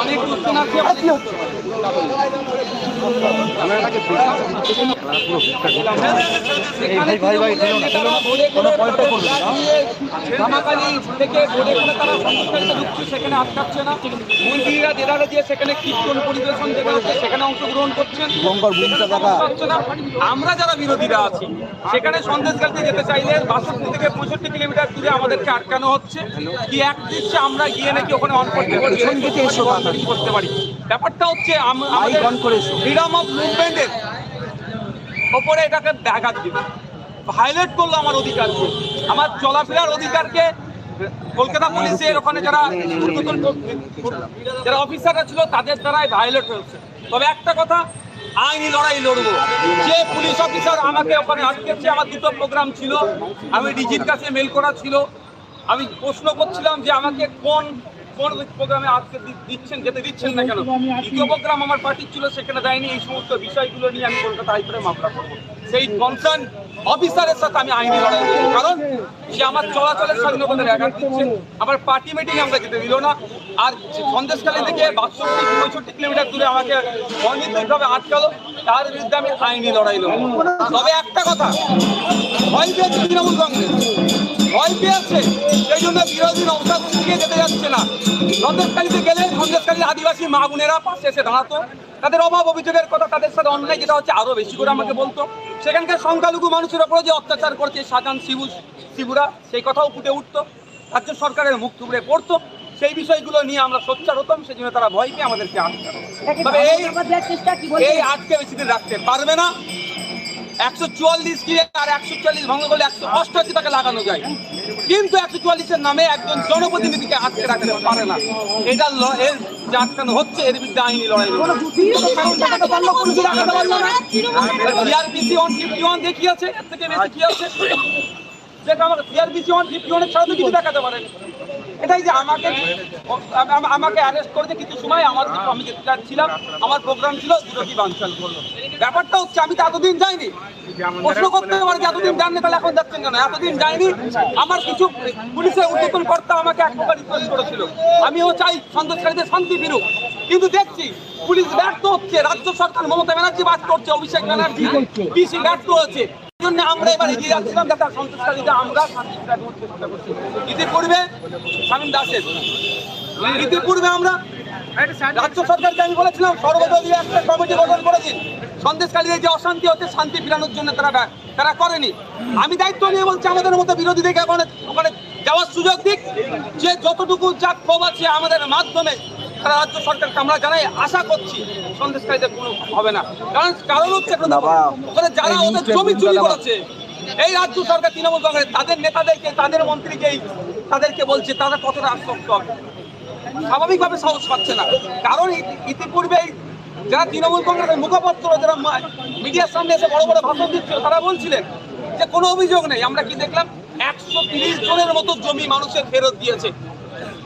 অনেক থেকে বোর্ডে তারা ঢুকছে সেখানে আটকাচ্ছে না মন্দিরা দেদারে দিয়ে সেখানে কীর্তন পরিবেশন যেটা হচ্ছে সেখানে অংশগ্রহণ করছেন। আমরা যারা বিরোধীরা আছি সেখানে সন্দেশগাড়িতে যেতে চাইলে বাষট্টি থেকে পঁয়ষট্টি কিলোমিটার দূরে আমাদেরকে আটকানো হচ্ছে। কি এক দৃশ্যে আমরা গিয়ে নাকি ওখানে অন করতে পারি? করতে পারি। ব্যাপারটা হচ্ছে ফ্রিডম অফ মুভমেন্টের ওপরে এটাকে ব্যাঘাত দিবে। ভায়োলেট করল আমার অধিকারকে। আমার চলাফেরার অধিকারকে কলকাতা পুলিশের ওখানে যারা যারা অফিসাররা ছিল, তাদের দ্বারাই ভায়োলেট হয়েছে। তবে একটা কথা, আইনি লড়াই লড়বো। যে পুলিশ অফিসার আমাকে ওখানে আটকেছে, আমার দুটো প্রোগ্রাম ছিল। আমি ডিজির কাছে মেল করা ছিল। আমি প্রশ্ন করছিলাম যে আমাকে কোন কোন প্রোগ্রামে আজকে দিচ্ছেন যেতে দিচ্ছেন না কেন? দ্বিতীয় প্রোগ্রাম আমার পার্টির ছিল সেখানে দেয়নি এই সমস্ত বিষয়গুলো নিয়ে আমি কলকাতা হাইকোর্টে মামলা করব। সেই কনসার্ন অফিসারের সাথে আমি আইনি লড়াই করব কারণ সে আমার চলাচলের স্বাধীনতা ব্যাঘাত দিচ্ছে। আমার পার্টি মিটিং আমরা যেতে দিল না। আর সন্দেশকালী থেকে বাষট্টি পঁয়ষট্টি কিলোমিটার দূরে আমাকে অনির্দিষ্টভাবে আটকালো। তার বিরুদ্ধে আমি আইনি লড়াই লড়বো। তবে একটা কথা ভয় পেয়েছে তৃণমূল কংগ্রেস। ভয় পেয়েছে সেই জন্য বিরোধী নৌকাগুলো দিকে যেতে যাচ্ছে না। সন্দেশকালীতে গেলে সন্দেশকালীর আদিবাসী মা বোনেরা পাশে এসে দাঁড়াতো। তাদের অভাব অভিযোগের কথা তাদের সাথে অন্যায় যেটা হচ্ছে আরও বেশি করে আমাকে বলতো। সেখানকার সংখ্যালঘু মানুষের ওপরে যে অত্যাচার করছে শাহজাহান শিবু শিবুরা সেই কথাও ফুটে উঠতো। রাজ্য সরকারের মুখ টুকরে পড়তো। সেই বিষয়গুলো নিয়ে আমরা সোচ্চার হতাম সেই জন্য তারা ভয় পেয়ে আমাদেরকে আটকাতো তবে এই এই আজকে বেশি দিন রাখতে পারবে না। একশো চুয়াল্লিশ আর একশো চুয়াল্লিশ ভঙ্গ করলে একশো অষ্টআশি টাকা লাগানো যায় কিন্তু একশো চুয়াল্লিশের নামে একজন জনপ্রতিনিধিকে আটকে রাখতে পারে না এটা এর যে আটকানো হচ্ছে এর বিরুদ্ধে আইনি লড়াই দেখিয়েছে এর থেকে বেশি কি আছে আম- ব্যাপারটা হচ্ছে, আমি তো এতদিন যাইনি। প্রশ্ন করতে পারে এতদিন তাহলে এখন যাচ্ছেন কেন? এতদিন যাইনি, আমার কিছু পুলিশের উদ্যোতন কর্তা আমাকে এক প্রকার করেছিল। আমিও চাই সন্দেশকারীদের শান্তি ফিরুক। কিন্তু দেখছি, পুলিশ ব্যর্থ হচ্ছে, রাজ্য সরকার মমতা ব্যানার্জি বাদ করছে অভিষেক ব্যানার্জি পিসি ব্যর্থ হচ্ছে জন্য আমরা এবার এগিয়ে যাচ্ছিলাম যাতে সন্ত্রাসকারীকে আমরা শান্তি ফেরানোর চেষ্টা করছি। ইতিপূর্বে দাসের, ইতিপূর্বে আমরা রাজ্য সরকারকে আমি বলেছিলাম, সর্বদলীয় একটা কমিটি গঠন করেছি সন্দেশকালীদের যে অশান্তি হচ্ছে, শান্তি ফিরানোর জন্য তারা তারা করেনি। আমি দায়িত্ব নিয়ে বলছি, আমাদের মতো বিরোধীদেরকে ওখানে ওখানে যাওয়ার সুযোগ দিক। যে যতটুকু যা ক্ষোভ আছে আমাদের মাধ্যমে তারা রাজ্য সরকারকে আমরা জানাই আশা করছি সন্দেশকারীদের কোনো হবে না। কারণ কারণ হচ্ছে ওখানে যারা ওদের জমি চুরি করেছে এই রাজ্য সরকার তৃণমূল কংগ্রেস তাদের নেতাদেরকে তাদের মন্ত্রীকেই তাদেরকে বলছে তারা কতটা আশ্বস্ত হবে? স্বাভাবিকভাবে সাহস পাচ্ছে না। কারণ ইতি- ইতিপূর্বে যারা তৃণমূল কংগ্রেসের মুখপাত্র যারা মিডিয়ার সামনে এসে বড় বড় ভাষণ দিচ্ছিল তারা বলছিলেন যে কোনো অভিযোগ নেই। আমরা কি দেখলাম একশো তিরিশ জনের মতো জমি মানুষের ফেরত দিয়েছে।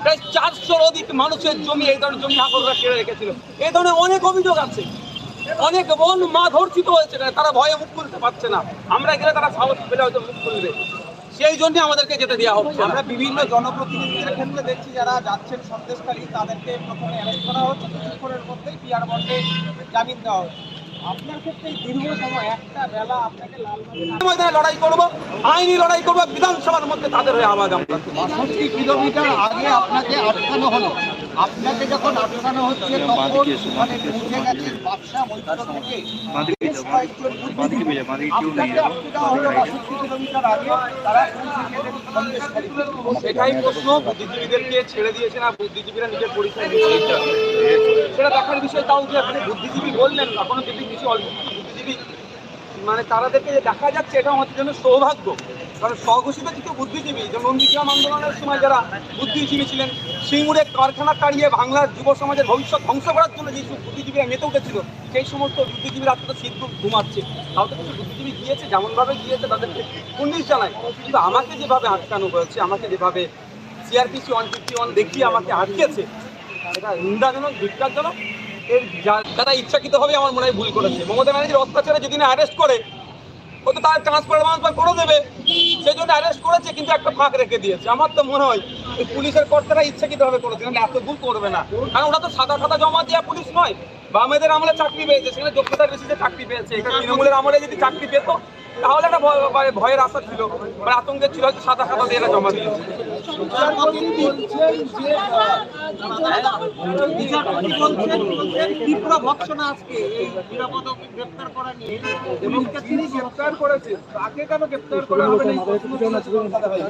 প্রায় চারশোর অধিক মানুষের জমি এই ধরনের জমি হাকররা কেড়ে রেখেছিল। এই ধরনের অনেক অভিযোগ আছে। অনেক বোন মা ধর্ষিত হয়েছে, তারা ভয়ে মুখ খুলতে পারছে না। আমরা গেলে তারা সাহস পেলে হয়তো মুখ খুলবে। সেই জন্য আমাদেরকে যেতে দেওয়া হচ্ছে আমরা বিভিন্ন জনপ্রতিনিধিদের ক্ষেত্রে দেখছি যারা যাচ্ছেন সন্দেশকারী তাদেরকে প্রথমে অ্যারেস্ট করা হচ্ছে। কিছুক্ষণের মধ্যেই পিয়ার বন্ডে জামিন দেওয়া হচ্ছে। লড়াই করব লড়াই করব, বিধানসভার মধ্যে তাদের হয়ে আওয়াজ আমরা। কিলোমিটার আগে আপনাকে আটকানো হলো আপনাকে যখন আটকানো হচ্ছে তখন মানে বুঝে গেছেন বাদশা মৈত্র থেকে। বেশ কয়েকজন বুদ্ধিজীবী। আপনাকে আটকে হলো বাষট্টি কিলোমিটার আগে তারা পুলিশে সেটাই প্রশ্ন বুদ্ধিজীবীদেরকে ছেড়ে দিয়েছে না? বুদ্ধিজীবীরা নিজের পরিচয় দিচ্ছে সেটা দেখার বিষয় তাও যে আপনি বুদ্ধিজীবী বললেন এখনও যদি কিছু অল্প বুদ্ধিজীবী মানে তাদেরকে যে দেখা যাচ্ছে এটা আমাদের জন্য সৌভাগ্য। কারণ স্বঘোষিত কিছু বুদ্ধিজীবী, যে নন্দীগ্রাম আন্দোলনের সময় যারা বুদ্ধিজীবী ছিলেন, সিঙ্গুরে কারখানা তাড়িয়ে বাংলার যুব সমাজের ভবিষ্যৎ ধ্বংস করার জন্য যেসব বুদ্ধিজীবীরা মেতে উঠেছিল, সেই সমস্ত বুদ্ধিজীবীরা আজকে শীত ঘুমাচ্ছে। তাও তো কিছু বুদ্ধিজীবী গিয়েছে, যেমনভাবে গিয়েছে, তাদেরকে পুলিশ জানায় কিন্তু আমাকে যেভাবে আটকানো হয়েছে, আমাকে যেভাবে সিআরপিসি ওয়ান ফিফটি ওয়ান দেখিয়ে আমাকে আটকেছে এটা নিন্দাজনক, ধিক্কারজনক। এর যারা ইচ্ছাকৃতভাবে আমার মনে হয় ভুল করেছে। মমতা ব্যানার্জির অত্যাচারে যদি না অ্যারেস্ট করে, ও তো তার ট্রান্সফার ট্রান্সফার করে দেবে। সেই জন্য অ্যারেস্ট করেছে কিন্তু একটা ফাঁক রেখে দিয়েছে। আমার তো মনে হয় পুলিশের কর্তারা ইচ্ছাকৃতভাবে করেছে না এত ভুল করবে না। কারণ ওরা তো সাদা সাদা জমা দেওয়া পুলিশ নয়। বামেদের আমলে চাকরি পেয়েছে সেখানে যোগ্যতার বেশিতে চাকরি পেয়েছে এখানে তৃণমূলের আমলে যদি চাকরি পেত তাহলে একটা ভয়- ভয়- ভয়ের আশা ছিল। মানে আতঙ্কের ছিল হয়তো সাদা সাদা দিয়ে জমা দিয়েছে। আজকে গ্রেপ্তার করা এবং গ্রেপ্তার করেছেন।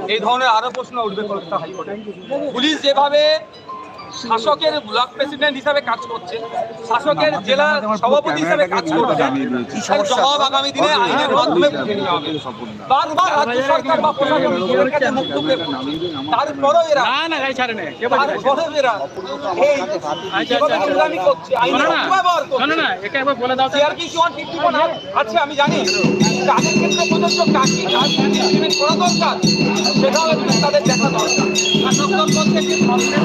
এই ধরনের আরও প্রশ্ন উঠবে কলকাতা হাইকোর্টে পুলিশ যেভাবে শাসকের ব্লক প্রেসিডেন্ট হিসাবে কাজ করছে শাসকের জেলা সভাপতি হিসাবে কাজ করছে। তার জবাব আগামী দিনে আইনের মাধ্যমে বারবার রাজ্য সরকার বা প্রশাসন নিজেদের কাছে মুখ তারপরও এরা তারপরেও এরা এই যেভাবে নোংরামি করছে আইনের অপব্যবহার করছে। ফিফটি ওয়ান আছে আমি জানি। তাদের ক্ষেত্রে কাকি কাজ করা দরকার? সেটাও তাদের দেখা দরকার। শাসকদল বলছে যে কংগ্রেস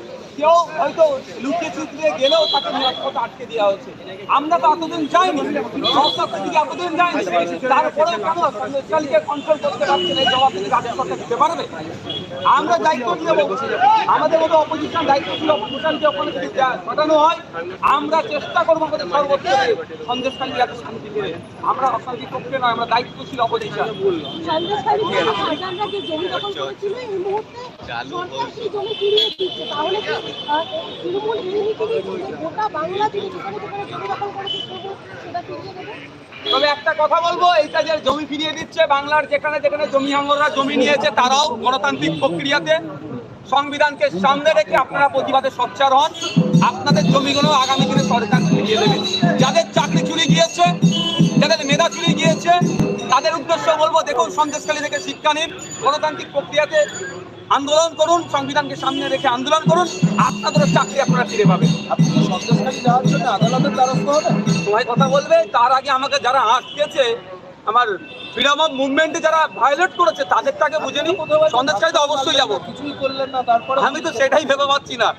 কেউ হয়তো লুকিয়ে চুকিয়ে গেলেও তাকে নিরাপত্তা আটকে দেওয়া হচ্ছে। আমরা তো এতদিন যাইনি। সংস্থার দিকে এতদিন যাইনি। তারপরে কেন কন্ট্রোল করতে পারছে না জবাব থেকে সরকার দিতে পারবে? আমরা দায়িত্ব নিয়ে বলছি আমাদের মতো অপোজিশন দায়িত্ব ছিল অপোজিশনকে ওখানে যদি ঘটানো হয় আমরা চেষ্টা করব আমাদের সর্বোচ্চ সন্দেশকালী যাতে শান্তি ফিরে। আমরা অশান্তি পক্ষে নয় আমরা অপোজিশন সরকার তাহলে কি আহ, তবু একটা কথা বলব, এইটা যে জমি ফিরিয়ে দিচ্ছে বাংলার যেখানে যেখানে জমি হাঙ্গররা জমি নিয়েছে, তারাও গণতান্ত্রিক প্রক্রিয়াতে সংবিধানকে সামনে রেখে আপনারা প্রতিবাদে সোচ্চার হন। আপনাদের জমিগুলো আগামী দিনে সরকার ফিরিয়ে দেবে। যাদের চাকরি চুরি গিয়েছে, যাদের মেধা চুরি গিয়েছে, তাদের উদ্দেশ্য বলব, দেখুন সন্দেশখালী থেকে শিক্ষা নিন। গণতান্ত্রিক প্রক্রিয়াতে আন্দোলন করুন সংবিধানকে সামনে রেখে আন্দোলন করুন আপনাদের চাকরি আপনারা ফিরে পাবেন। আপনি যাওয়ার জন্য আদালতের দ্বারস্থ হবেন? সময় কথা বলবে তার আগে আমাকে যারা আটকেছে আমার ফ্রিডম অফ মুভমেন্টে যারা ভায়োলেট করেছে তাদেরটাকে বুঝে নিই সন্দেশকারীতে অবশ্যই যাব। কিছুই করলেন না তারপরে আমি তো সেটাই ভেবে পাচ্ছি না।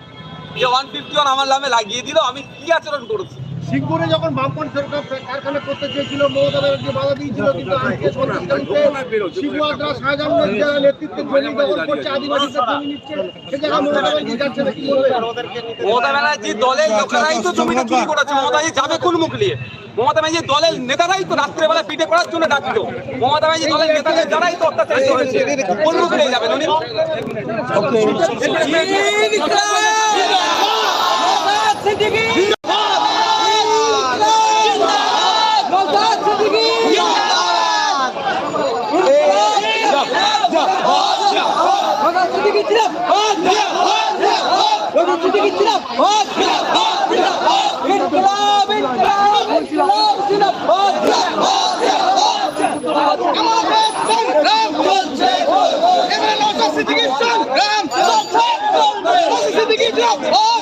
যে ওয়ান ফিফটি ওয়ান আমার নামে লাগিয়ে দিল আমি কি আচরণ করেছি? সিঙ্গুরে যখন বামপন সরকার কারখানা করতে চেয়েছিল মমতা ব্যানার্জি বাধা দিয়েছিল কিন্তু আজকে শিবুয়াদরা শাহজাহানের যারা নেতৃত্বে জমি দখল করছে আদিবাসীদের জমি নিচ্ছে সে জায়গায় মমতা ব্যানার্জি যাচ্ছে না কি বলবেন মমতা ব্যানার্জি দলের লোকেরাই তো জমিটা চুরি করেছে মমতা ব্যানার্জি যাবে কোন মুখ নিয়ে? মমতা ব্যানার্জি দলের নেতারাই তো রাত্রেবেলা পিঠে করার জন্য ডাকছিল মমতা ব্যানার্জি দলের নেতাদের যারাই তো অত্যাচারিত হয়েছে কোন মুখ নিয়ে যাবেন উনি গেছিলাম রঘুচিতে গেছিলাম রাম রাম রাম রাম রাম